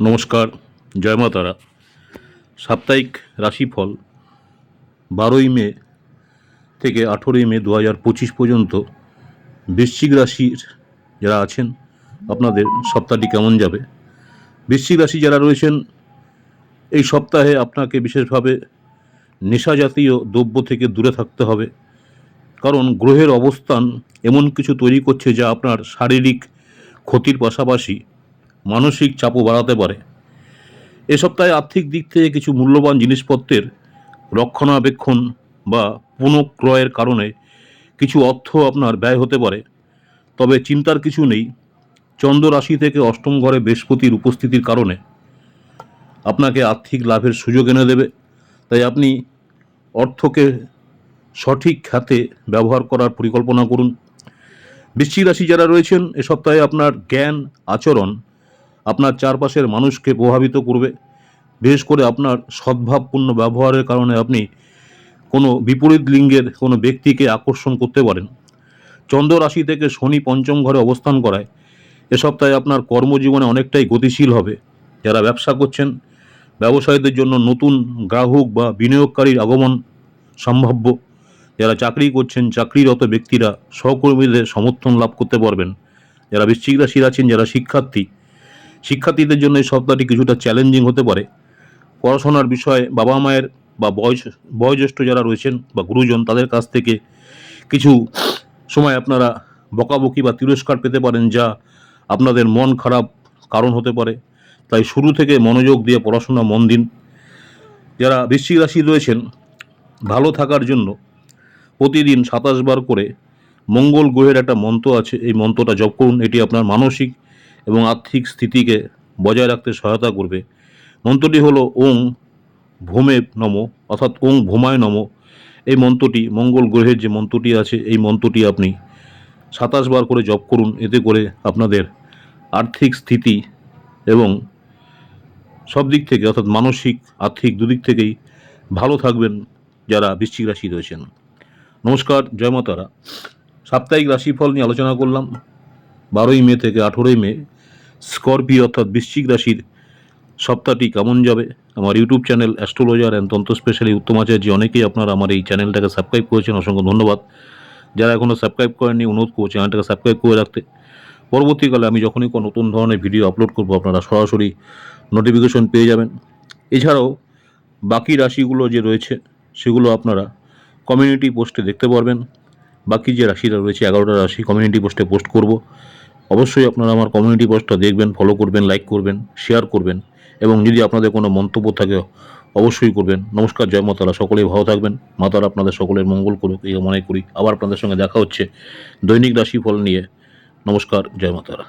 নমস্কার, জয় মা তারা সাপ্তাহিক রাশিফল বারোই মে থেকে আঠেরোই মে দু হাজার পঁচিশ পর্যন্ত বৃশ্চিক রাশির যারা আছেন, আপনাদের সপ্তাহটি কেমন যাবে? বৃশ্চিক রাশি যারা রয়েছেন, এই সপ্তাহে আপনাকে বিশেষভাবে নেশা জাতীয় দ্রব্য থেকে দূরে থাকতে হবে। কারণ গ্রহের অবস্থান এমন কিছু তৈরি করছে যা আপনার শারীরিক ক্ষতির পাশাপাশি মানসিক চাপও বাড়াতে পারে। এ সপ্তাহে আর্থিক দিক থেকে কিছু মূল্যবান জিনিসপত্রের রক্ষণাবেক্ষণ বা পুনঃক্রয়ের কারণে কিছু অর্থ আপনার ব্যয় হতে পারে। তবে চিন্তার কিছু নেই। চন্দ্র রাশি থেকে অষ্টম ঘরে বৃহস্পতির উপস্থিতির কারণে আপনাকে আর্থিক লাভের সুযোগ এনে দেবে। তাই আপনি অর্থকে সঠিক খাতে ব্যবহার করার পরিকল্পনা করুন। বৃশ্চিক রাশি যারা রয়েছেন, এ সপ্তাহে আপনার জ্ঞান, আচরণ আপনার চারপাশের মানুষকে প্রভাবিত করবে। বিশেষ করে আপনার সদ্ভাবপূর্ণ ব্যবহারের কারণে আপনি কোনো বিপরীত লিঙ্গের কোনো ব্যক্তিকে আকর্ষণ করতে পারেন। চন্দ্র রাশি থেকে শনি পঞ্চম ঘরে অবস্থান করায়। এ সপ্তাহে আপনার কর্মজীবনে অনেকটাই গতিশীল হবে। যারা ব্যবসা করছেন, ব্যবসায়ীদের জন্য নতুন গ্রাহক বা বিনিয়োগকারীর আগমন সম্ভাব্য। যারা চাকরি করছেন, চাকরিরত ব্যক্তিরা সহকর্মীদের সমর্থন লাভ করতে পারবেন। যারা বৃশ্চিক রাশির আছেন, যারা শিক্ষার্থী শিক্ষার্থীদের জন্য এই সপ্তাহটি কিছুটা চ্যালেঞ্জিং হতে পারে। পড়াশোনার বিষয়ে বাবা মায়ের বা বয়স, বয়োজ্যেষ্ঠ যারা রয়েছেন বা গুরুজন, তাদের কাছ থেকে কিছু সময় আপনারা বকাবকি বা তিরস্কার পেতে পারেন যা আপনাদের মন খারাপ কারণ হতে পারে। তাই শুরু থেকে মনোযোগ দিয়ে পড়াশোনা মন দিন। যারা বৃশ্চিক রাশি রয়েছেন, ভালো থাকার জন্য প্রতিদিন সাতাশ বার করে মঙ্গল গ্রহের একটা মন্ত্র আছে, এই মন্ত্রটা জপ করুন। এটি আপনার মানসিক এবং আর্থিক স্থিতিকে বজায় রাখতে সহায়তা করবে। মন্ত্রটি হল ওং ভূমে নম, অর্থাৎ ওং ভূমায় নম। এই মন্ত্রটি মঙ্গল গ্রহের যে মন্ত্রটি আছে, এই মন্ত্রটি আপনি সাতাশ বার করে জপ করুন। এতে করে আপনাদের আর্থিক স্থিতি এবং সব দিক থেকে, অর্থাৎ মানসিক, আর্থিক দুদিক থেকেই ভালো থাকবেন যারা বৃশ্চিক রাশি রয়েছেন। নমস্কার, জয় মাতারা। সাপ্তাহিক রাশিফল নিয়ে আলোচনা করলাম। বারোই মে থেকে আঠেরোই মে স্করপিও অর্থাৎ বৃশ্চিক রাশির সপ্তাহটি কেমন যাবে? আমার YouTube channel astrologer and Tantra specially Uttam Acharya অনেকেই আপনারা আমার এই চ্যানেলটাকে সাবস্ক্রাইব করেছেন, অসংখ্য ধন্যবাদ। যারা এখনও সাবস্ক্রাইব করেননি, অনুরোধ করব চ্যানেলটাকে সাবস্ক্রাইব করে রাখতে। পরবর্তীকালে আমি যখনই কোনো নতুন ধরনের ভিডিও আপলোড করব, আপনারা সরাসরি নোটিফিকেশন পেয়ে যাবেন। এছাড়াও বাকি রাশিগুলো যে রয়েছে, সেগুলো আপনারা কমিউনিটি পোস্টে দেখতে পারবেন। বাকি যে রাশিরা রয়েছে, এগারোটা রাশি কমিউনিটি পোস্টে পোস্ট করব। অবশ্যই আপনারা আমার কমিউনিটি পোস্টটা দেখবেন ফলো করবেন লাইক করবেন শেয়ার করবেন, এবং যদি আপনাদের কোনো মন্তব্য থাকে, অবশ্যই করবেন। নমস্কার, জয় মাতারা সকলেই ভালো থাকবেন। মাতারা আপনাদের সকলের মঙ্গল করুক, এই মনে করি। আবার আপনাদের সঙ্গে দেখা হচ্ছে দৈনিক রাশিফল নিয়ে। নমস্কার, জয় মাতারা